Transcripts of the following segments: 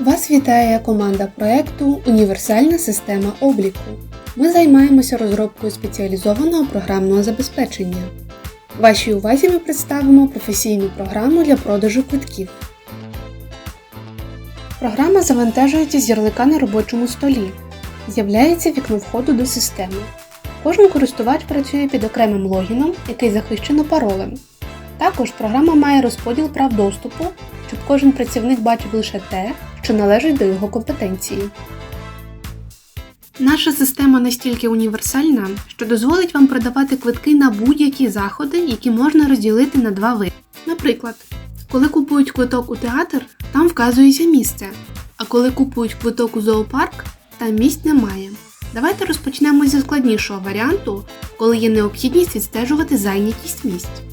Вас вітає команда проекту Універсальна система обліку. Ми займаємося розробкою спеціалізованого програмного забезпечення. Вашій увазі ми представимо професійну програму для продажу квитків. Програма завантажується з ярлика на робочому столі. З'являється вікно входу до системи. Кожен користувач працює під окремим логіном, який захищено паролем. Також програма має розподіл прав доступу, щоб кожен працівник бачив лише те, що належить до його компетенції. Наша система настільки універсальна, що дозволить вам продавати квитки на будь-які заходи, які можна розділити на два види. Наприклад, коли купують квиток у театр, там вказується місце, а коли купують квиток у зоопарк, там місць немає. Давайте розпочнемо зі складнішого варіанту, коли є необхідність відстежувати зайнятість місць.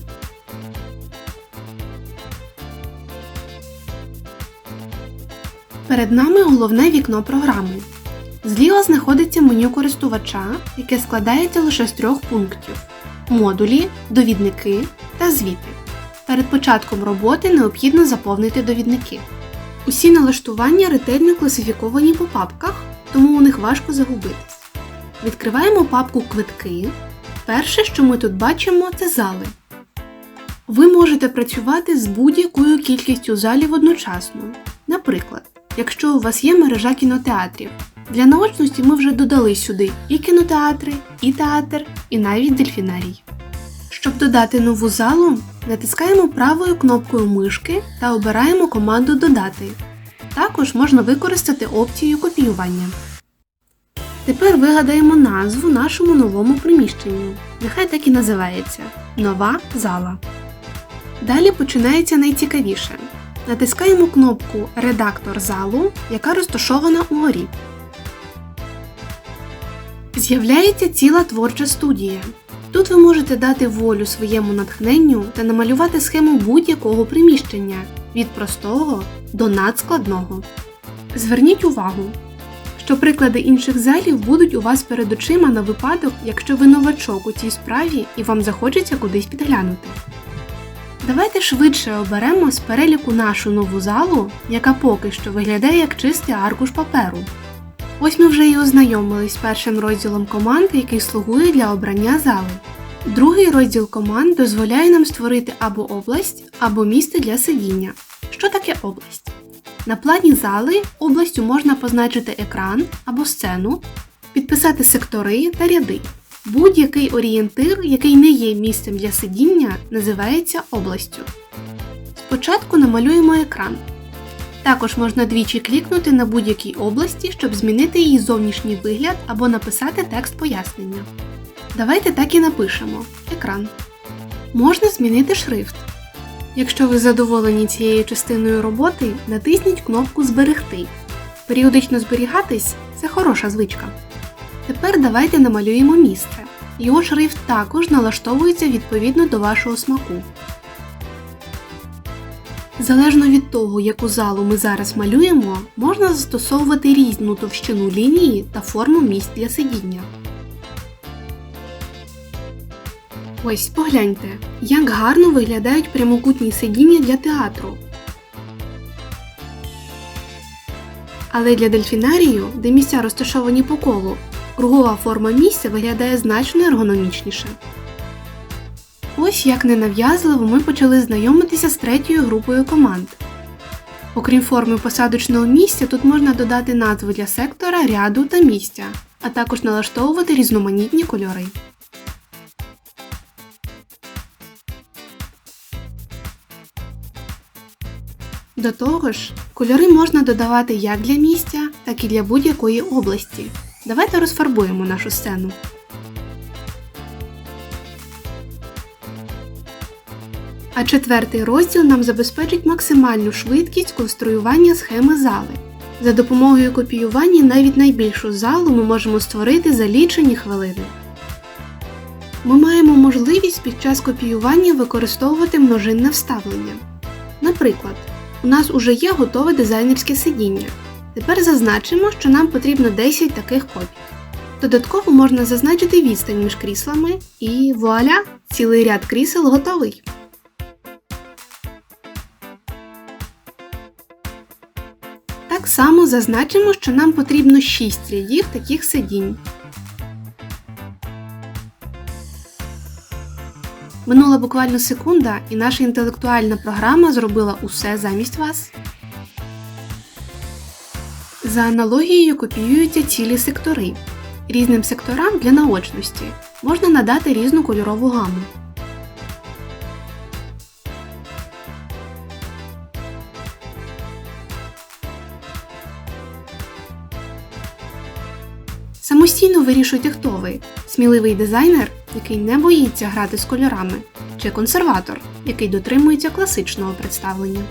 Перед нами головне вікно програми. Зліва знаходиться меню користувача, яке складається лише з трьох пунктів: модулі, довідники та звіти. Перед початком роботи необхідно заповнити довідники. Усі налаштування ретельно класифіковані по папках, тому у них важко загубитись. Відкриваємо папку Квитки. Перше, що ми тут бачимо, це зали. Ви можете працювати з будь-якою кількістю залів одночасно. Наприклад, якщо у вас є мережа кінотеатрів. Для наочності ми вже додали сюди і кінотеатри, і театр, і навіть дельфінарій. Щоб додати нову залу, натискаємо правою кнопкою мишки та обираємо команду Додати. Також можна використати опцію копіювання. Тепер вигадаємо назву нашому новому приміщенню. Нехай так і називається Нова зала. Далі починається найцікавіше. Натискаємо кнопку Редактор залу, яка розташована угорі. З'являється ціла творча студія. Тут ви можете дати волю своєму натхненню та намалювати схему будь-якого приміщення від простого до надскладного. Зверніть увагу, що приклади інших залів будуть у вас перед очима на випадок, якщо ви новачок у цій справі і вам захочеться кудись підглянути. Давайте швидше оберемо з переліку нашу нову залу, яка поки що виглядає як чистий аркуш паперу. Ось ми вже і ознайомились з першим розділом команд, який слугує для обрання зали. Другий розділ команд дозволяє нам створити або область, або місце для сидіння. Що таке область? На плані зали областю можна позначити екран або сцену, підписати сектори та ряди. Будь-який орієнтир, який не є місцем для сидіння, називається областю. Спочатку намалюємо екран. Також можна двічі клікнути на будь-якій області, щоб змінити її зовнішній вигляд або написати текст пояснення. Давайте так і напишемо екран. Можна змінити шрифт. Якщо ви задоволені цією частиною роботи, натисніть кнопку Зберегти. Періодично зберігатись це хороша звичка. Тепер давайте намалюємо місце. Його шрифт також налаштовується відповідно до вашого смаку. Залежно від того, яку залу ми зараз малюємо, можна застосовувати різну товщину лінії та форму місць для сидіння. Ось погляньте, як гарно виглядають прямокутні сидіння для театру. Але для дельфінарію, де місця розташовані по колу, кругова форма місця виглядає значно ергономічніше. Ось як ненав'язливо ми почали знайомитися з третьою групою команд. Окрім форми посадочного місця, тут можна додати назву для сектора, ряду та місця, а також налаштовувати різноманітні кольори. До того ж, кольори можна додавати як для місця, так і для будь-якої області. Давайте розфарбуємо нашу сцену. А четвертий розділ нам забезпечить максимальну швидкість конструювання схеми зали. За допомогою копіювання навіть найбільшу залу ми можемо створити за лічені хвилини. Ми маємо можливість під час копіювання використовувати множинне вставлення. Наприклад, у нас уже є готове дизайнерське сидіння. Тепер зазначимо, що нам потрібно 10 таких копій. Додатково можна зазначити відстань між кріслами і вуаля! Цілий ряд крісел готовий. Так само зазначимо, що нам потрібно 6 рядів таких сидінь. Минула буквально секунда, і наша інтелектуальна програма зробила усе замість вас. За аналогією копіюються цілі сектори. Різним секторам для наочності можна надати різну кольорову гаму. Самостійно вирішуйте, хто ви сміливий дизайнер, який не боїться грати з кольорами, чи консерватор, який дотримується класичного представлення.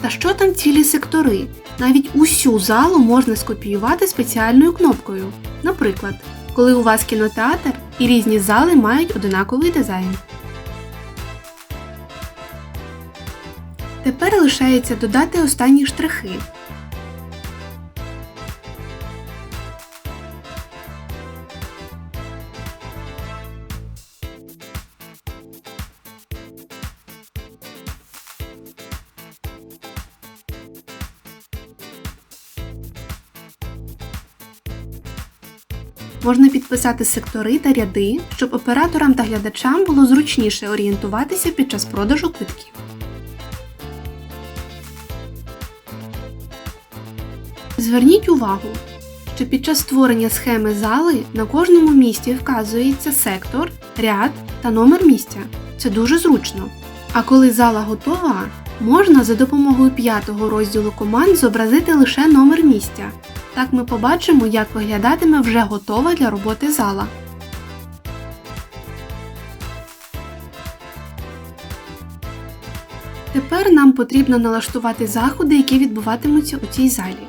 Та що там цілі сектори? Навіть усю залу можна скопіювати спеціальною кнопкою. Наприклад, коли у вас кінотеатр і різні зали мають одинаковий дизайн. Тепер лишається додати останні штрихи. Підписати сектори та ряди, щоб операторам та глядачам було зручніше орієнтуватися під час продажу квитків. Зверніть увагу, що під час створення схеми зали на кожному місці вказується сектор, ряд та номер місця. Це дуже зручно. А коли зала готова, можна за допомогою п'ятого розділу команд зобразити лише номер місця. Так ми побачимо, як виглядатиме вже готова для роботи зала. Тепер нам потрібно налаштувати заходи, які відбуватимуться у цій залі.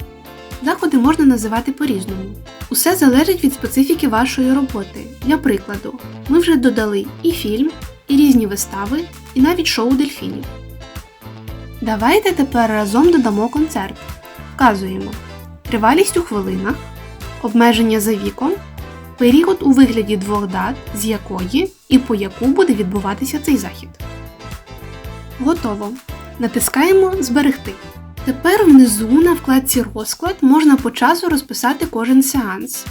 Заходи можна називати по-різному. Усе залежить від специфіки вашої роботи. Для прикладу, ми вже додали і фільм, і різні вистави, і навіть шоу дельфінів. Давайте тепер разом додамо концерт. Вказуємо тривалість у хвилинах, обмеження за віком, період у вигляді двох дат, з якої і по яку буде відбуватися цей захід. Готово. Натискаємо Зберегти. Тепер внизу на вкладці Розклад можна по часу розписати кожен сеанс.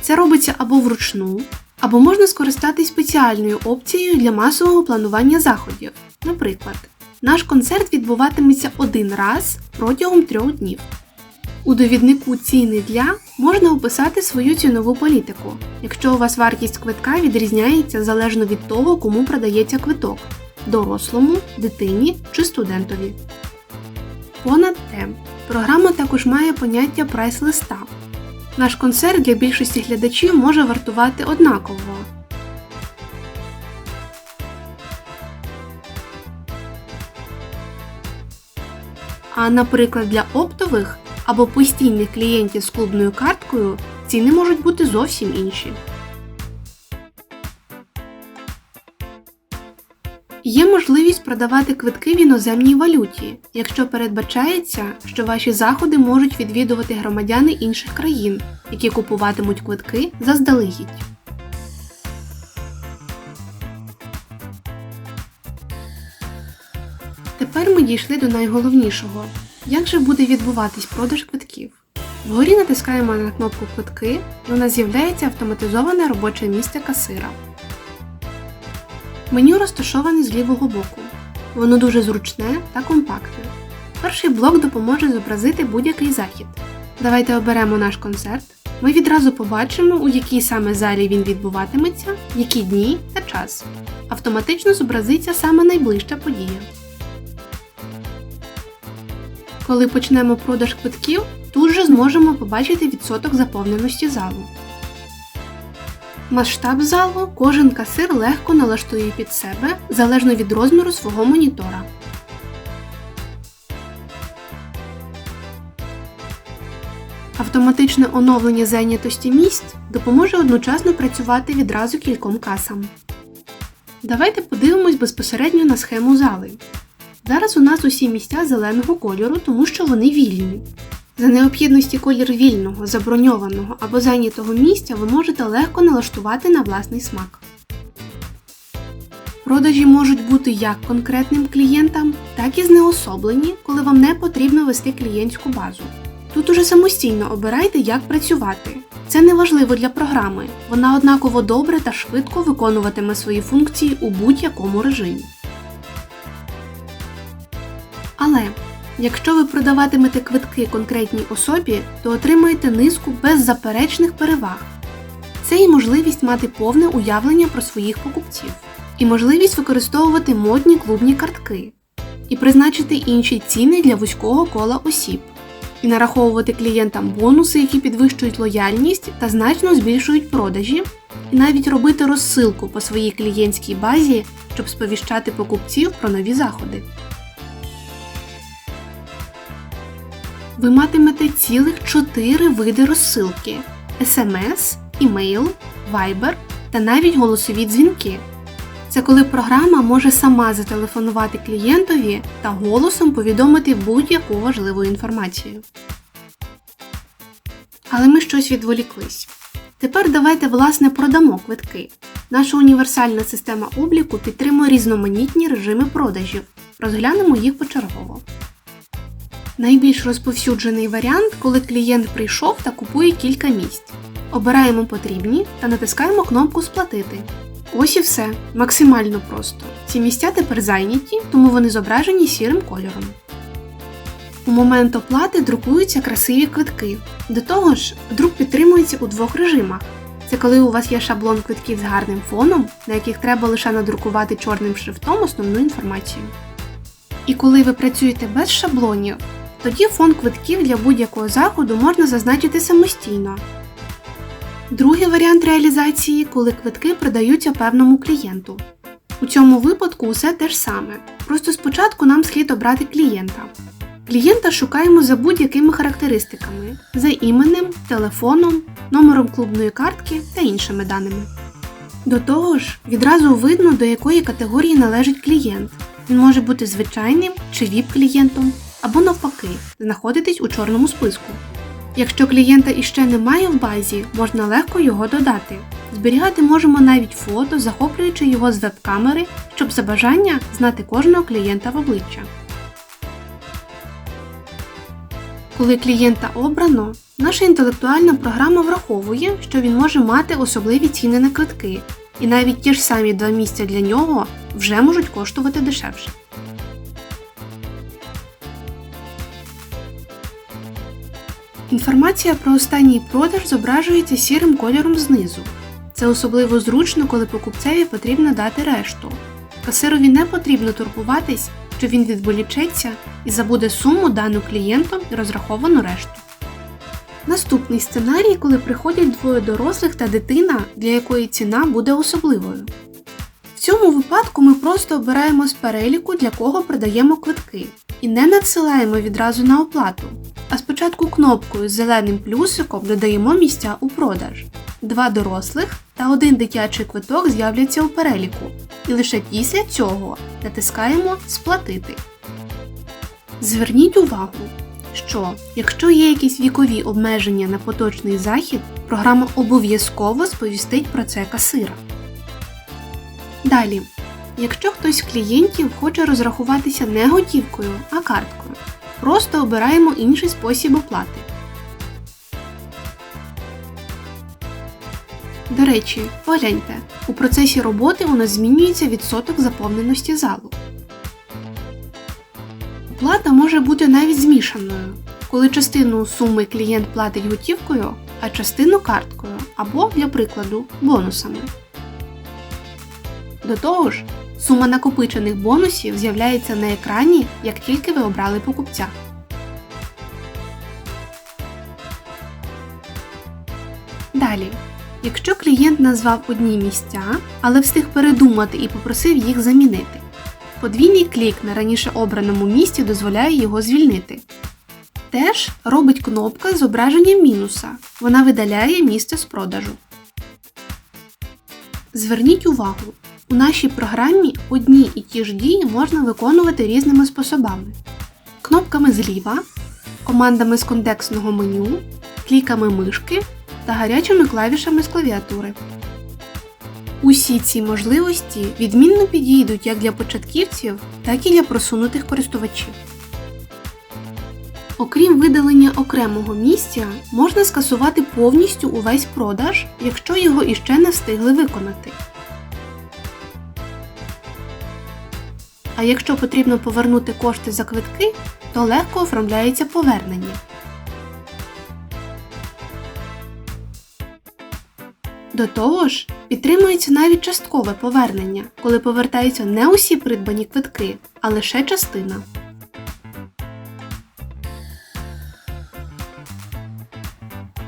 Це робиться або вручну, або можна скористатись спеціальною опцією для масового планування заходів. Наприклад, наш концерт відбуватиметься один раз протягом трьох днів. У довіднику ціни для можна описати свою цінову політику, якщо у вас вартість квитка відрізняється залежно від того, кому продається квиток дорослому, дитині чи студентові. Понад те, програма також має поняття прайс-листа. Наш концерт для більшості глядачів може вартувати однаково. А наприклад, для оптових або постійних клієнтів з клубною карткою ціни можуть бути зовсім інші. Є можливість продавати квитки в іноземній валюті, якщо передбачається, що ваші заходи можуть відвідувати громадяни інших країн, які купуватимуть квитки заздалегідь. Тепер ми дійшли до найголовнішого як же буде відбуватись продаж квитків? Вгорі натискаємо на кнопку Квитки і у нас з'являється автоматизоване робоче місце касира. Меню розташоване з лівого боку. Воно дуже зручне та компактне. Перший блок допоможе зобразити будь-який захід. Давайте оберемо наш концерт. Ми відразу побачимо, у якій саме залі він відбуватиметься, які дні та час. Автоматично зобразиться саме найближча подія. Коли почнемо продаж квитків, тут же зможемо побачити відсоток заповненості залу. Масштаб залу кожен касир легко налаштує під себе залежно від розміру свого монітора. Автоматичне оновлення зайнятості місць допоможе одночасно працювати відразу кільком касам. Давайте подивимось безпосередньо на схему зали. Зараз у нас усі місця зеленого кольору, тому що вони вільні. За необхідності колір вільного, заброньованого або зайнятого місця ви можете легко налаштувати на власний смак. Продажі можуть бути як конкретним клієнтам, так і знеособлені, коли вам не потрібно вести клієнтську базу. Тут уже самостійно обирайте, як працювати. Це не важливо для програми, вона однаково добре та швидко виконуватиме свої функції у будь-якому режимі. Якщо ви продаватимете квитки конкретній особі, то отримаєте низку беззаперечних переваг. Це і можливість мати повне уявлення про своїх покупців, і можливість використовувати модні клубні картки, і призначити інші ціни для вузького кола осіб, і нараховувати клієнтам бонуси, які підвищують лояльність та значно збільшують продажі, і навіть робити розсилку по своїй клієнтській базі, щоб сповіщати покупців про нові заходи. Ви матимете цілих 4 види розсилки: SMS, імейл, Viber та навіть голосові дзвінки. Це коли програма може сама зателефонувати клієнтові та голосом повідомити будь-яку важливу інформацію. Але ми щось відволіклись. Тепер давайте власне продамо квитки. Наша універсальна система обліку підтримує різноманітні режими продажів. Розглянемо їх почергово. Найбільш розповсюджений варіант, коли клієнт прийшов та купує кілька місць. Обираємо потрібні та натискаємо кнопку Сплатити. Ось і все, максимально просто. Ці місця тепер зайняті, тому вони зображені сірим кольором. У момент оплати друкуються красиві квитки. До того ж, друк підтримується у двох режимах. Це коли у вас є шаблон квитків з гарним фоном, на яких треба лише надрукувати чорним шрифтом основну інформацію. І коли ви працюєте без шаблонів, тоді фон квитків для будь-якого заходу можна зазначити самостійно. Другий варіант реалізації, коли квитки продаються певному клієнту. У цьому випадку усе те ж саме. Просто спочатку нам слід обрати клієнта. Клієнта шукаємо за будь-якими характеристиками за іменем, телефоном, номером клубної картки та іншими даними. До того ж, відразу видно, до якої категорії належить клієнт. Він може бути звичайним чи ВІП-клієнтом, або навпаки, знаходитись у чорному списку. Якщо клієнта іще немає в базі, можна легко його додати. Зберігати можемо навіть фото, захоплюючи його з веб-камери, щоб за бажання знати кожного клієнта в обличчя. Коли клієнта обрано, наша інтелектуальна програма враховує, що він може мати особливі ціни на квитки, і навіть ті ж самі два місця для нього вже можуть коштувати дешевше. Інформація про останній продаж зображується сірим кольором знизу. Це особливо зручно, коли покупцеві потрібно дати решту. Касирові не потрібно турбуватись, що він відволічеться і забуде суму дану клієнтом розраховану решту. Наступний сценарій, коли приходять двоє дорослих та дитина, для якої ціна буде особливою. В цьому випадку ми просто обираємо з переліку, для кого продаємо квитки, і не надсилаємо відразу на оплату. А спочатку кнопкою з зеленим плюсиком додаємо місця у продаж. Два дорослих та один дитячий квиток з'являться у переліку. І лише після цього натискаємо Сплатити. Зверніть увагу, що якщо є якісь вікові обмеження на поточний захід, програма обов'язково сповістить про це касира. Далі, якщо хтось з клієнтів хоче розрахуватися не готівкою, а карткою, просто обираємо інший спосіб оплати. До речі, погляньте, у процесі роботи у нас змінюється відсоток заповненості залу. Оплата може бути навіть змішаною, коли частину суми клієнт платить готівкою, а частину карткою або, для прикладу, бонусами. До того ж, сума накопичених бонусів з'являється на екрані, як тільки ви обрали покупця. Далі. Якщо клієнт назвав одні місця, але встиг передумати і попросив їх замінити. Подвійний клік на раніше обраному місці дозволяє його звільнити. Теж робить кнопка з зображенням мінуса. Вона видаляє місце з продажу. Зверніть увагу, у нашій програмі одні і ті ж дії можна виконувати різними способами: кнопками зліва, командами з контекстного меню, кліками мишки та гарячими клавішами з клавіатури. Усі ці можливості відмінно підійдуть як для початківців, так і для просунутих користувачів. Окрім видалення окремого місця, можна скасувати повністю увесь продаж, якщо його іще не встигли виконати. А якщо потрібно повернути кошти за квитки, то легко оформляється повернення. До того ж, підтримується навіть часткове повернення, коли повертаються не усі придбані квитки, а лише частина.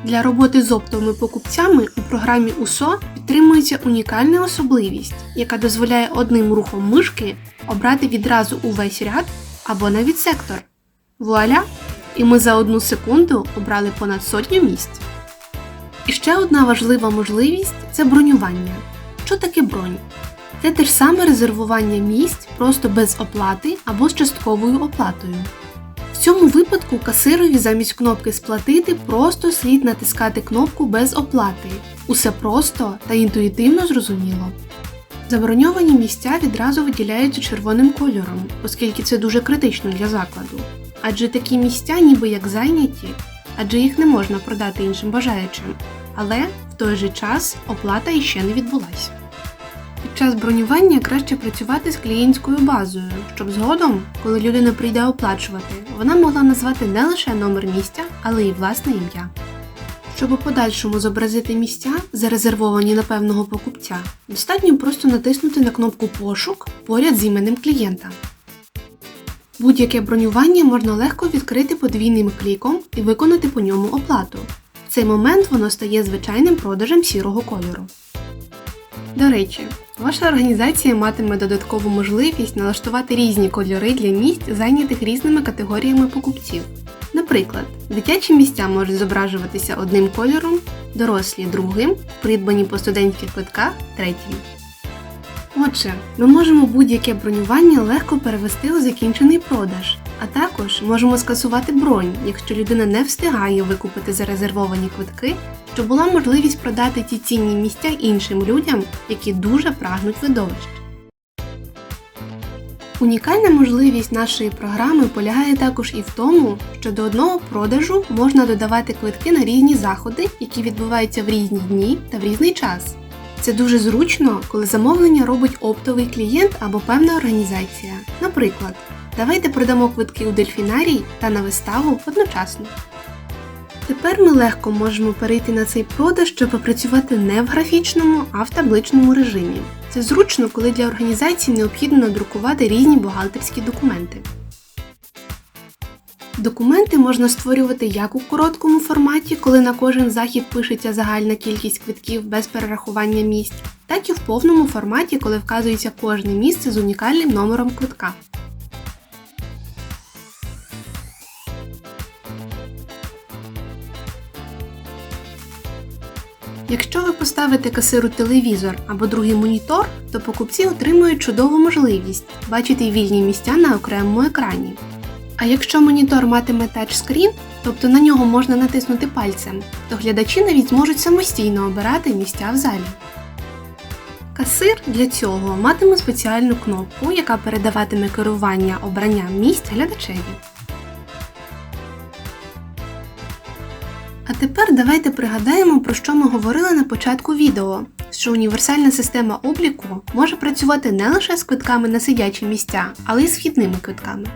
Для роботи з оптовими покупцями у програмі УСО підтримується унікальна особливість, яка дозволяє одним рухом мишки обрати відразу увесь ряд або навіть сектор. Вуаля! І ми за одну секунду обрали понад сотню місць. І ще одна важлива можливість це бронювання. Що таке бронь? Це те ж саме резервування місць просто без оплати або з частковою оплатою. Цьому випадку касирові замість кнопки Сплатити просто слід натискати кнопку без оплати. Усе просто та інтуїтивно зрозуміло. Заброньовані місця відразу виділяються червоним кольором, оскільки це дуже критично для закладу. Адже такі місця ніби як зайняті, адже їх не можна продати іншим бажаючим. Але в той же час оплата іще не відбулася. Під час бронювання краще працювати з клієнтською базою, щоб згодом, коли людина прийде оплачувати, вона могла назвати не лише номер місця, але й власне ім'я. Щоб у подальшому зобразити місця, зарезервовані на певного покупця, достатньо просто натиснути на кнопку Пошук поряд з іменем клієнта. Будь-яке бронювання можна легко відкрити подвійним кліком і виконати по ньому оплату. В цей момент воно стає звичайним продажем сірого кольору. До речі, ваша організація матиме додаткову можливість налаштувати різні кольори для місць, зайнятих різними категоріями покупців. Наприклад, дитячі місця можуть зображуватися одним кольором, дорослі другим, придбані по студентських квитках третім. Отже, ми можемо будь-яке бронювання легко перевести у закінчений продаж, а також можемо скасувати бронь, якщо людина не встигає викупити зарезервовані квитки, щоб була можливість продати ті цінні місця іншим людям, які дуже прагнуть видовищ. Унікальна можливість нашої програми полягає також і в тому, що до одного продажу можна додавати квитки на різні заходи, які відбуваються в різні дні та в різний час. Це дуже зручно, коли замовлення робить оптовий клієнт або певна організація. Наприклад, давайте продамо квитки у дельфінарій та на виставу одночасно. Тепер ми легко можемо перейти на цей продаж, щоб попрацювати не в графічному, а в табличному режимі. Це зручно, коли для організації необхідно надрукувати різні бухгалтерські документи. Документи можна створювати як у короткому форматі, коли на кожен захід пишеться загальна кількість квитків без перерахування місць, так і в повному форматі, коли вказується кожне місце з унікальним номером квитка. Якщо ви поставите касиру телевізор або другий монітор, то покупці отримують чудову можливість бачити вільні місця на окремому екрані. А якщо монітор матиме тачскрін, тобто на нього можна натиснути пальцем, то глядачі навіть зможуть самостійно обирати місця в залі. Касир для цього матиме спеціальну кнопку, яка передаватиме керування обрання місць глядачеві. Тепер давайте пригадаємо, про що ми говорили на початку відео, що універсальна система обліку може працювати не лише з квитками на сидячі місця, але й з вхідними квитками.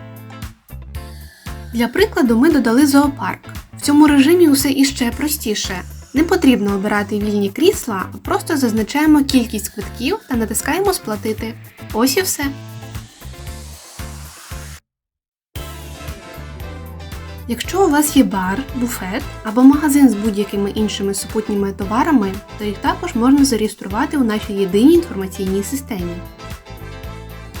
Для прикладу ми додали зоопарк. В цьому режимі усе іще простіше. Не потрібно обирати вільні крісла, а просто зазначаємо кількість квитків та натискаємо Сплатити. Ось і все. Якщо у вас є бар, буфет або магазин з будь-якими іншими супутніми товарами, то їх також можна зареєструвати у нашій єдиній інформаційній системі.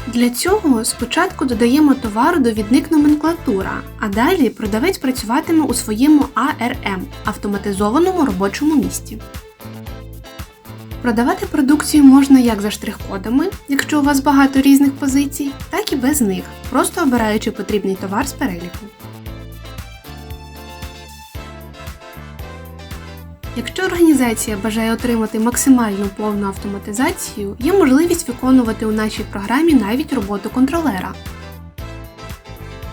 Для цього спочатку додаємо товару довідник номенклатура, а далі продавець працюватиме у своєму ARM автоматизованому робочому місці. Продавати продукцію можна як за штрих-кодами, якщо у вас багато різних позицій, так і без них, просто обираючи потрібний товар з переліку. Якщо організація бажає отримати максимальну повну автоматизацію, є можливість виконувати у нашій програмі навіть роботу контролера.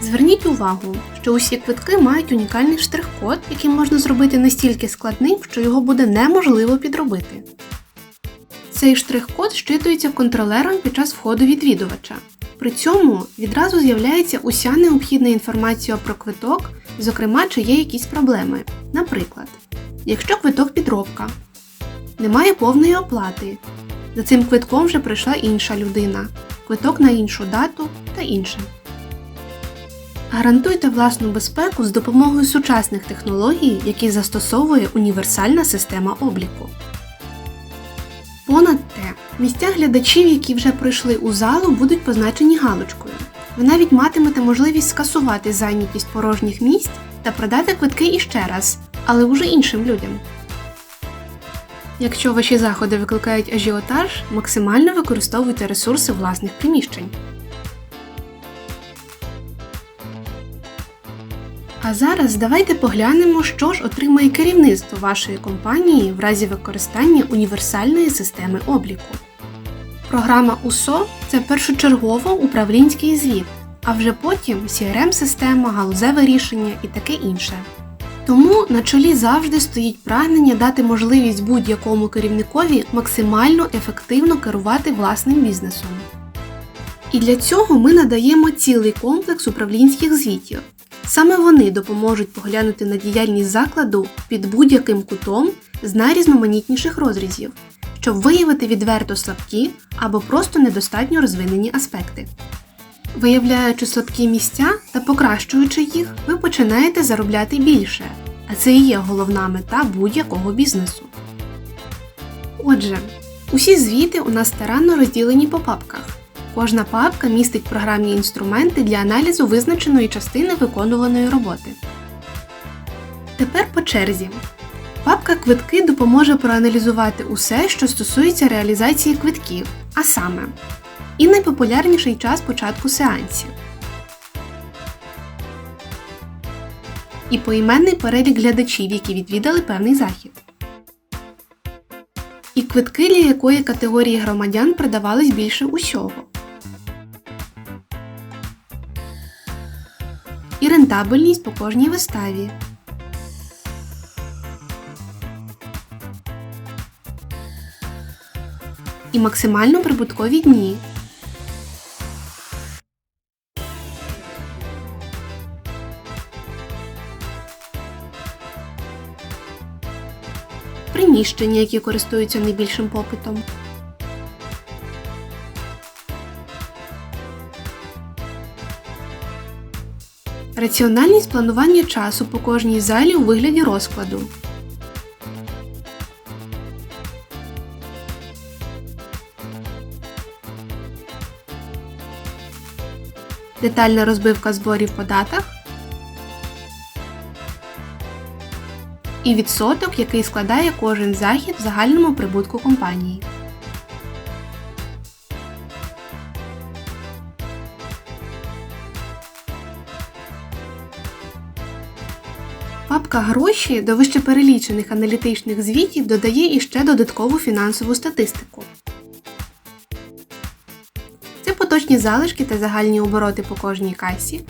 Зверніть увагу, що усі квитки мають унікальний штрих-код, який можна зробити настільки складним, що його буде неможливо підробити. Цей штрих-код щитується контролером під час входу відвідувача. При цьому відразу з'являється уся необхідна інформація про квиток, зокрема, чи є якісь проблеми. Наприклад, якщо квиток підробка, немає повної оплати, за цим квитком вже прийшла інша людина, квиток на іншу дату та інше. Гарантуйте власну безпеку з допомогою сучасних технологій, які застосовує універсальна система обліку. Понад те, місця глядачів, які вже прийшли у залу, будуть позначені галочкою. Ви навіть матимете можливість скасувати зайнятість порожніх місць та продати квитки іще раз, але уже іншим людям. Якщо ваші заходи викликають ажіотаж, максимально використовуйте ресурси власних приміщень. А зараз давайте поглянемо, що ж отримає керівництво вашої компанії в разі використання універсальної системи обліку. Програма УСО це першочергово управлінський звіт, а вже потім CRM-система, галузеве рішення і таке інше. Тому на чолі завжди стоїть прагнення дати можливість будь-якому керівникові максимально ефективно керувати власним бізнесом. І для цього ми надаємо цілий комплекс управлінських звітів. Саме вони допоможуть поглянути на діяльність закладу під будь-яким кутом з найрізноманітніших розрізів, щоб виявити відверто слабкі або просто недостатньо розвинені аспекти. Виявляючи слабкі місця та покращуючи їх, ви починаєте заробляти більше, а це і є головна мета будь-якого бізнесу. Отже, усі звіти у нас старанно розділені по папках. Кожна папка містить програмні інструменти для аналізу визначеної частини виконуваної роботи. Тепер по черзі. Папка Квитки допоможе проаналізувати усе, що стосується реалізації квитків, а саме і найпопулярніший час початку сеансів. І поіменний перелік глядачів, які відвідали певний захід. І квитки для якої категорії громадян продавались більше усього. І рентабельність по кожній виставі. І максимально прибуткові дні. Приміщення, які користуються найбільшим попитом. Раціональність планування часу по кожній залі у вигляді розкладу. Детальна розбивка зборів по датах. І відсоток, який складає кожен захід в загальному прибутку компанії. Папка Гроші до вищеперелічених аналітичних звітів додає іще додаткову фінансову статистику. Це поточні залишки та загальні обороти по кожній касі,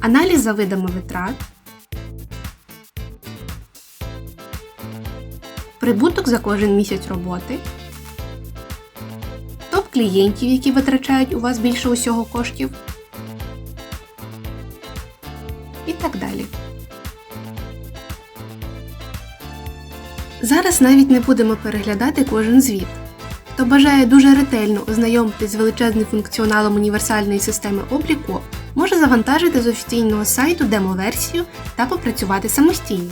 аналіз за видами витрат, прибуток за кожен місяць роботи, топ клієнтів, які витрачають у вас більше усього коштів. І так далі. Зараз навіть не будемо переглядати кожен звіт. Хто бажає дуже ретельно ознайомитись з величезним функціоналом універсальної системи обліку, може завантажити з офіційного сайту демо-версію та попрацювати самостійно.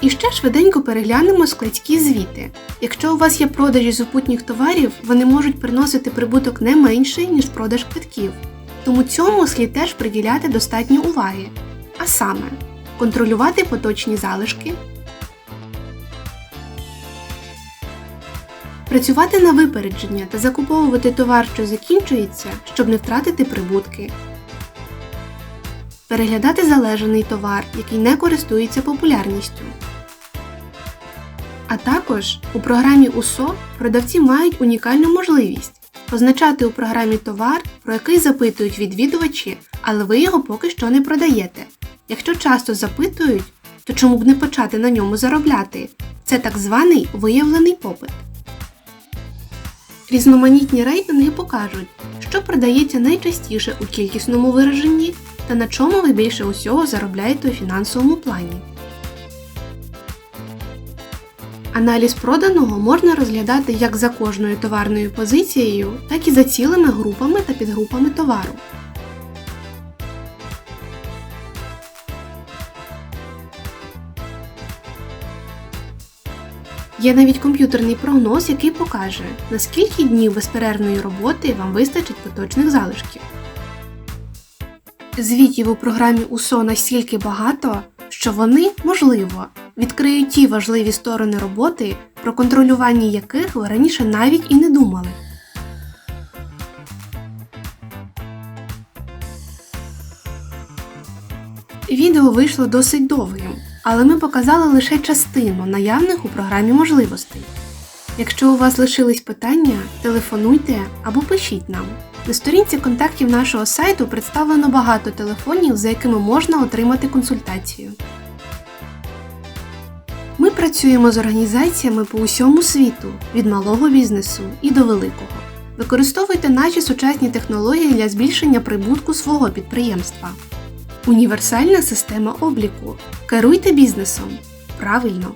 І ще швиденько переглянемо складські звіти. Якщо у вас є продажі супутніх товарів, вони можуть приносити прибуток не менший, ніж продаж квитків. Тому цьому слід теж приділяти достатньо уваги. А саме, контролювати поточні залишки, працювати на випередження та закуповувати товар, що закінчується, щоб не втратити прибутки, переглядати залежаний товар, який не користується популярністю. А також у програмі УСО продавці мають унікальну можливість позначати у програмі товар, про який запитують відвідувачі, але ви його поки що не продаєте. Якщо часто запитують, то чому б не почати на ньому заробляти? Це так званий виявлений попит. Різноманітні рейтинги покажуть, що продається найчастіше у кількісному вираженні та на чому ви більше усього заробляєте у фінансовому плані. Аналіз проданого можна розглядати як за кожною товарною позицією, так і за цілими групами та підгрупами товару. Є навіть комп'ютерний прогноз, який покаже, на скільки днів безперервної роботи вам вистачить поточних залишків. Звітів у програмі УСО настільки багато, що вони, можливо, відкриють ті важливі сторони роботи, про контролювання яких ви раніше навіть і не думали. Відео вийшло досить довгим, але ми показали лише частину наявних у програмі можливостей. Якщо у вас лишились питання, телефонуйте або пишіть нам. На сторінці контактів нашого сайту представлено багато телефонів, за якими можна отримати консультацію. Ми працюємо з організаціями по усьому світу, від малого бізнесу і до великого. Використовуйте наші сучасні технології для збільшення прибутку свого підприємства. Універсальна система обліку. Керуйте бізнесом. Правильно!